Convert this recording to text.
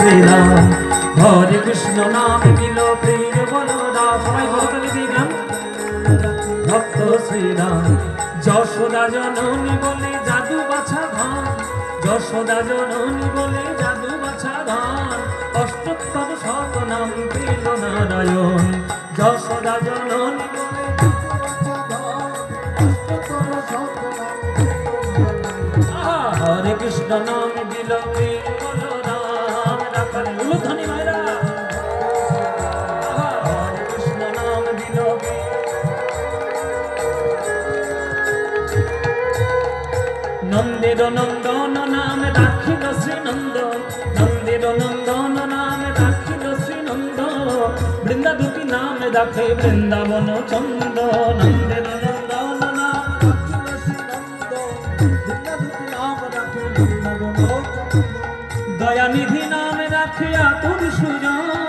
শ্রীরাম। হরে কৃষ্ণ নাম দিল প্রিয় বলরাম সবাই বলতে দিলাম। ভক্ত শ্রীরাম, যশোদা জননী বলে জাদু বাছা ধান যশোদা জননী বলে জাদু বাছা ধান অষ্টোত্তর শত নাম পেল নারায়ণ। যশোদা জননী বলে হরে কৃষ্ণ নাম দিল প্রিয় নন্দের নন্দন নাম রাখিল শ্রীনন্দ। নন্দের নন্দন নাম রাখিল শ্রীনন্দ। বৃন্দা নাম রাখে বৃন্দাবন চন্দ নন্দের দয়ানিধি রাখিয়া তোর সুজন।